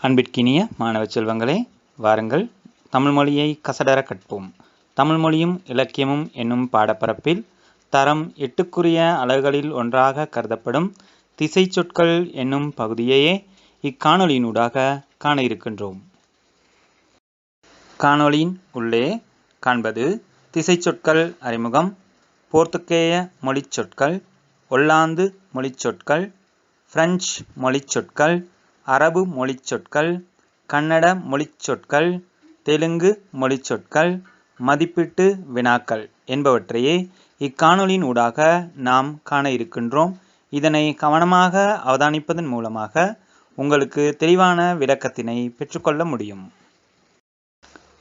அன்பிற்கினிய மாணவ செல்வங்களே வாருங்கள் தமிழ் மொழியை கசடர கற்போம். தமிழ் மொழியும் இலக்கியமும் என்னும் பாடப்பரப்பில் தரம் எட்டுக்குரிய அலகுகளில் ஒன்றாக கருதப்படும் திசை சொற்கள் என்னும் பகுதியையே இக்காணொலியினூடாக காண இருக்கின்றோம். காணொளியின் உள்ளே காண்பது திசை சொற்கள் அறிமுகம் போர்த்துக்கேய மொழிச் சொற்கள் ஒல்லாந்து மொழிச் சொற்கள் பிரெஞ்சு மொழிச் சொற்கள் அரபு மொழிச்சொற்கள் கன்னட மொழிச்சொற்கள் தெலுங்கு மொழிச்சொற்கள் மதிப்பீட்டு வினாக்கள் என்பவற்றையே இக்காணொலியின் ஊடாக நாம் காண இருக்கின்றோம். இதனை கவனமாக அவதானிப்பதன் மூலமாக உங்களுக்கு தெளிவான விளக்கத்தினை பெற்றுக்கொள்ள முடியும்.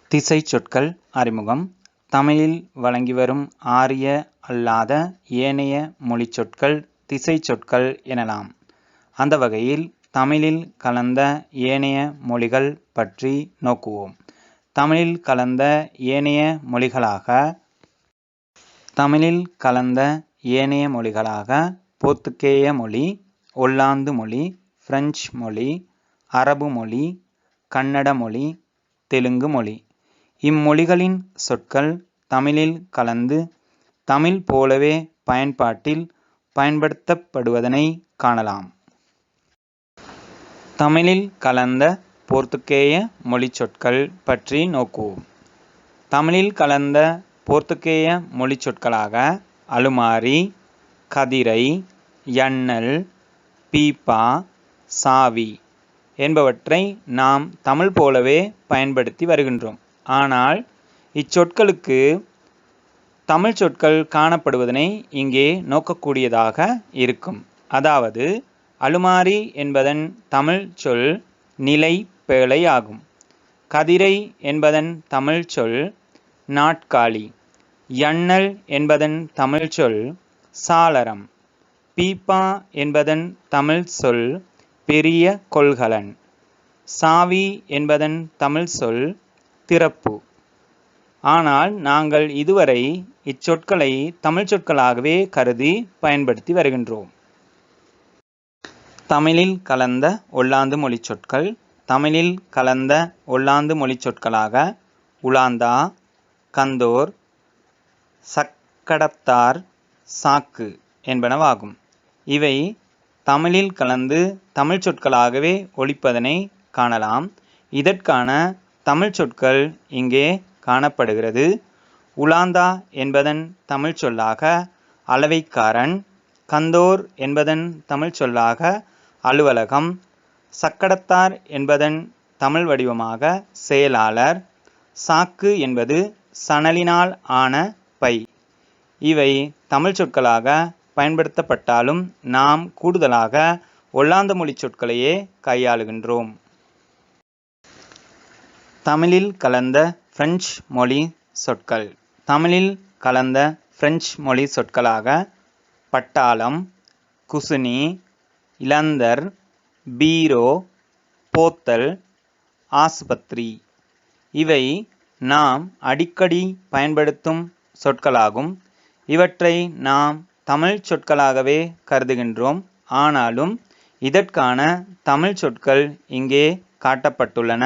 திசை சொற்கள் அறிமுகம். தமிழில் வழங்கி வரும் ஆரிய அல்லாத ஏனைய மொழி சொற்கள் திசை சொற்கள் எனலாம். அந்த வகையில் தமிழில் கலந்த ஏனைய மொழிகள் பற்றி நோக்குவோம். தமிழில் கலந்த ஏனைய மொழிகளாக தமிழில் கலந்த ஏனைய மொழிகளாக போர்த்துக்கேய மொழி ஒல்லாந்து மொழி பிரெஞ்சு மொழி அரபு மொழி கன்னட மொழி தெலுங்கு மொழி. இம்மொழிகளின் சொற்கள் தமிழில் கலந்து தமிழ் போலவே பயன்பாட்டில் பயன்படுத்தப்படுவதனை காணலாம். தமிழில் கலந்த போர்த்துக்கேய மொழிச்சொற்கள் பற்றி நோக்குவோம் தமிழில் கலந்த போர்த்துக்கேய மொழிச்சொற்களாக அலுமாரி கதிரை எண்ணல் பீப்பா சாவி என்பவற்றை நாம் தமிழ் போலவே பயன்படுத்தி வருகின்றோம். ஆனால் இச்சொற்களுக்கு தமிழ் சொற்கள் காணப்படுவதனை இங்கே நோக்கக்கூடியதாக இருக்கும். அதாவது அலுமாரி என்பதன் தமிழ் சொல் நிலை பேழை ஆகும். கதிரை என்பதன் தமிழ் சொல் நாட்காலி. எண்ணல் என்பதன் தமிழ் சொல் சாளரம். பீப்பா என்பதன் தமிழ் சொல் பெரிய கொள்கலன். சாவி என்பதன் தமிழ் சொல் திறப்பு. ஆனால் நாங்கள் இதுவரை இச்சொற்களை தமிழ் சொற்களாகவே கருதி பயன்படுத்தி வருகின்றோம். தமிழில் கலந்த ஒல்லாந்து மொழிச்சொற்கள் தமிழில் கலந்த ஒல்லாந்து மொழிச்சொற்களாக உலாந்தா கந்தோர் சக்கடத்தார் சாக்கு என்பனவாகும். இவை தமிழில் கலந்து தமிழ் சொற்களாகவே ஒழிப்பதனை காணலாம். இதற்கான தமிழ் சொற்கள் இங்கே காணப்படுகிறது. உலாந்தா என்பதன் தமிழ் சொல்லாக அளவைக்காரன் கந்தோர் என்பதன் தமிழ் சொல்லாக அலுவலகம் சக்கடத்தார் என்பதன் தமிழ் வடிவமாக செயலாளர் சாக்கு என்பது சணலினால் ஆன பை. இவை தமிழ் சொற்களாக பயன்படுத்தப்பட்டாலும் நாம் கூடுதலாக ஒல்லாந்த மொழி சொற்களையே கையாளுகின்றோம். தமிழில் கலந்த பிரெஞ்சு மொழி சொற்கள். தமிழில் கலந்த பிரெஞ்சு மொழி சொற்களாக பட்டாளம் குசுனி இலந்தர் பீரோ போத்தல் ஆஸ்பத்திரி. இவை நாம் அடிக்கடி பயன்படுத்தும் சொற்களாகும். இவற்றை நாம் தமிழ் சொற்களாகவே கருதுகின்றோம். ஆனாலும் இதற்கான தமிழ் சொற்கள் இங்கே காட்டப்பட்டுள்ளன.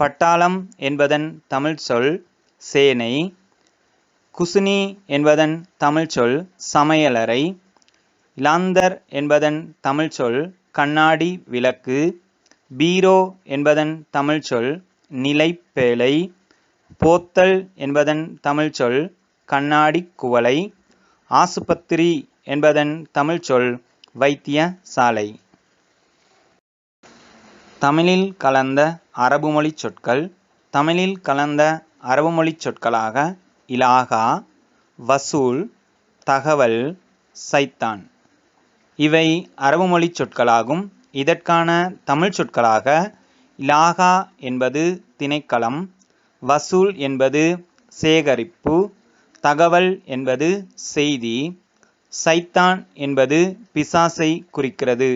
பட்டாளம் என்பதன் தமிழ் சொல் சேனை. குசுனி என்பதன் தமிழ் சொல் சமையலறை. இலாந்தர் என்பதன் தமிழ் சொல் கண்ணாடி விளக்கு பீரோ என்பதன் தமிழ் சொல் நிலைப்பேழை போத்தல் என்பதன் தமிழ் சொல் கண்ணாடி குவளை ஆசுபத்திரி என்பதன் தமிழ் சொல் வைத்திய சாலை தமிழில் கலந்த அரபு மொழி சொற்கள் தமிழில் கலந்த அரபு மொழி சொற்களாக இலாகா வசூல் தகவல் சைத்தான். இவை அரபு மொழி சொற்களாகும். இதற்கான தமிழ் சொற்களாக இலாகா என்பது திணைக்களம் வசூல் என்பது சேகரிப்பு தகவல் என்பது செய்தி சைத்தான் என்பது பிசாசை குறிக்கிறது.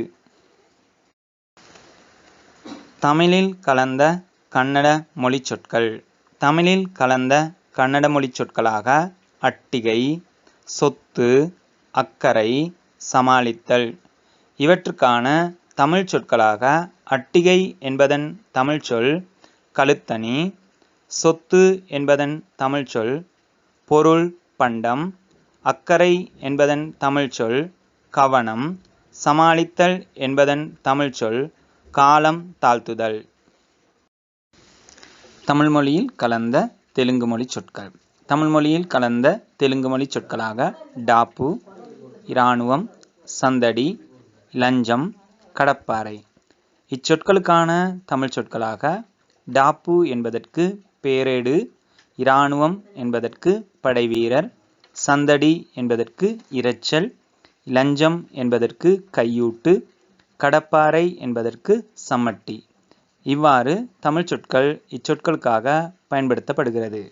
தமிழில் கலந்த கன்னட மொழி சொற்கள். தமிழில் கலந்த கன்னட மொழி சொற்களாக அட்டிகை சொத்து அக்கறை சமாளித்தல். இவற்றுக்கான தமிழ் சொற்களாக அட்டிகை என்பதன் தமிழ்ச்சொல் கழுத்தணி சொத்து என்பதன் தமிழ்ச்சொல் பொருள் பண்டம் அக்கறை என்பதன் தமிழ்ச்சொல் கவனம் சமாளித்தல் என்பதன் தமிழ்ச்சொல் காலம் தாழ்த்துதல். தமிழ் மொழியில் கலந்த தெலுங்கு மொழி சொற்கள். தமிழ் மொழியில் கலந்த தெலுங்கு மொழி சொற்களாக டாப்பு இராணுவம் சந்தடி லஞ்சம் கடப்பாறை. இச்சொற்களுக்கான தமிழ் சொற்களாக டாப்பு என்பதற்கு பேரேடு இராணுவம் என்பதற்கு படைவீரர் சந்தடி என்பதற்கு இரைச்சல் லஞ்சம் என்பதற்கு கையூட்டு கடப்பாறை என்பதற்கு சம்மட்டி. இவ்வாறு தமிழ் சொற்கள் இச்சொற்களுக்காக பயன்படுத்தப்படுகிறது.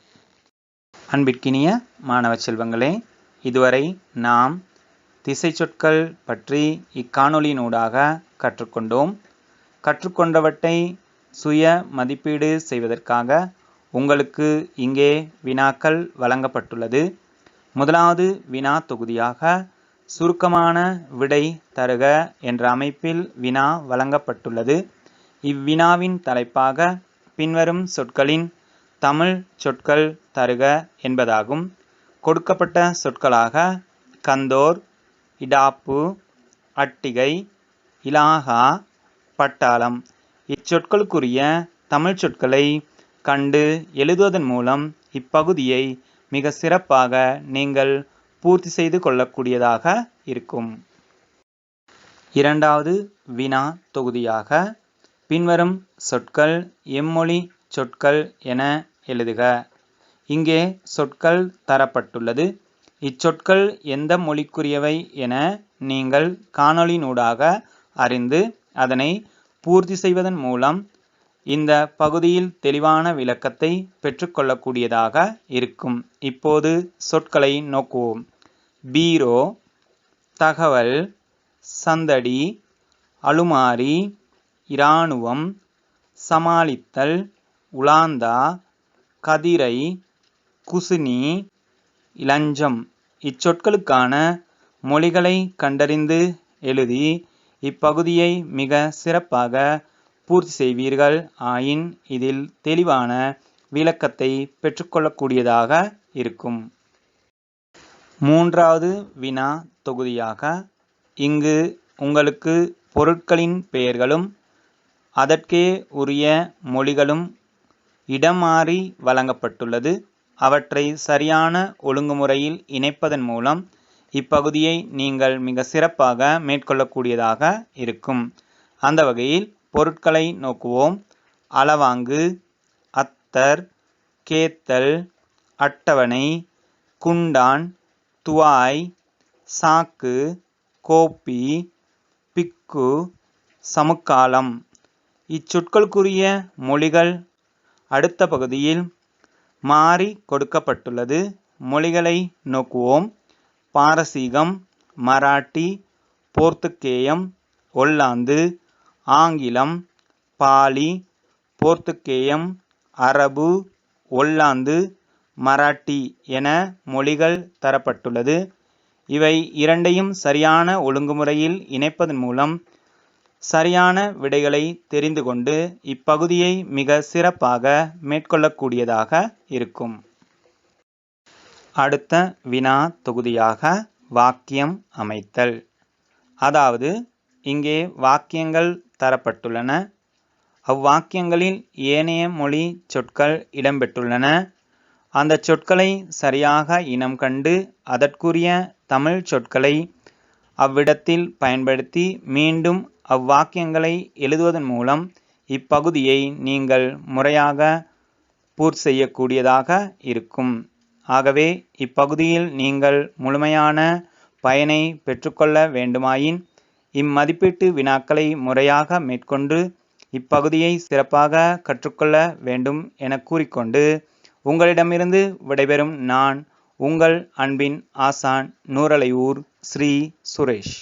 அன்பிற்கினிய மாணவ செல்வங்களே இதுவரை நாம் திசை சொற்கள் பற்றி இக்காணொலியினூடாக கற்றுக்கொண்டோம். கற்றுக்கொண்டவற்றை சுய மதிப்பீடு செய்வதற்காக உங்களுக்கு இங்கே வினாக்கள் வழங்கப்பட்டுள்ளது. முதலாவது வினா தொகுதியாக சுருக்கமான விடை தருக என்ற அமைப்பில் வினா வழங்கப்பட்டுள்ளது. இவ்வினாவின் தலைப்பாக பின்வரும் சொற்களின் தமிழ் சொற்கள் தருக என்பதாகும். கொடுக்கப்பட்ட சொற்களாக கந்தோர் இடாப்பு அட்டிகை இலாகா பட்டாளம். இச்சொற்களுக்குரிய தமிழ் சொற்களை கண்டு எழுதுவதன் மூலம் இப்பகுதியை மிக சிறப்பாக நீங்கள் பூர்த்தி செய்து கொள்ளக்கூடியதாக இருக்கும். இரண்டாவது வினா தொகுதியாக பின்வரும் சொற்கள் எம்மொழி சொற்கள் என எழுதுக. இங்கே சொற்கள் தரப்பட்டுள்ளது. இச்சொற்கள் எந்த மொழிக்குரியவை என நீங்கள் காணொளியினூடாக அறிந்து அதனை பூர்த்தி செய்வதன் மூலம் இந்த பகுதியில் தெளிவான விளக்கத்தை பெற்றுக்கொள்ளக்கூடியதாக இருக்கும். இப்போது சொற்களை நோக்குவோம். பீரோ தகவல் சந்தடி அலுமாரி இராணுவம் சமாளித்தல் உலாந்தா கதிரை குசுனி இளஞ்சம் இச்சொற்களுக்கான மொழிகளை கண்டறிந்து எழுதி இப்பகுதியை மிக சிறப்பாக பூர்த்தி செய்வீர்கள். ஆயின் இதில் தெளிவான விளக்கத்தை பெற்றுக்கொள்ளக்கூடியதாக இருக்கும். மூன்றாவது வினா தொகுதியாக இங்கு உங்களுக்கு பொருட்களின் பெயர்களும் அதற்கே உரிய மொழிகளும் இடமாறி வழங்கப்பட்டுள்ளது. அவற்றை சரியான ஒழுங்குமுறையில் இணைப்பதன் மூலம் இப்பகுதியை நீங்கள் மிக சிறப்பாக மேற்கொள்ளக்கூடியதாக இருக்கும். அந்த வகையில் பொருட்களை நோக்குவோம். அளவாங்கு அத்தர் கேத்தல் அட்டவணை குண்டான் துவாய் சாக்கு கோப்பி பிக்கு சமுக்காலம். இச்சொற்களுக்குரிய மொழிகள் அடுத்த பகுதியில் மாறி கொடுக்கப்பட்டுள்ளது. மொழிகளை நோக்குவோம். பாரசீகம் மராட்டி போர்த்துக்கேயம் ஒல்லாந்து ஆங்கிலம் பாலி போர்த்துக்கேயம் அரபு ஒல்லாந்து மராட்டி என மொழிகள் தரப்பட்டுள்ளது. இவை இரண்டையும் சரியான ஒழுங்குமுறையில் இணைப்பதன் மூலம் சரியான விடைகளை தெரிந்து கொண்டு இப்பகுதியை மிக சிறப்பாக மேற்கொள்ளக்கூடியதாக இருக்கும். அடுத்த வினா தொகுதியாக வாக்கியம் அமைத்தல். அதாவது இங்கே வாக்கியங்கள் தரப்பட்டுள்ளன. அவ்வாக்கியங்களில் ஏனைய மொழி சொற்கள் இடம்பெற்றுள்ளன. அந்த சொற்களை சரியாக இனம் கண்டு அதற்குரிய தமிழ் சொற்களை அவ்விடத்தில் பயன்படுத்தி மீண்டும் அவ்வாக்கியங்களை எழுதுவதன் மூலம் இப்பகுதியை நீங்கள் முறையாக பூர்த்தி செய்யக்கூடியதாக இருக்கும். ஆகவே இப்பகுதியில் நீங்கள் முழுமையான பயனை பெற்றுக்கொள்ள வேண்டுமாயின் இம்மதிப்பீட்டு வினாக்களை முறையாக மேற்கொண்டு இப்பகுதியை சிறப்பாக கற்றுக்கொள்ள வேண்டும் என கூறிக்கொண்டு உங்களிடமிருந்து விடைபெறும் நான் உங்கள் அன்பின் ஆசான் நூரலையூர் ஸ்ரீ சுரேஷ்.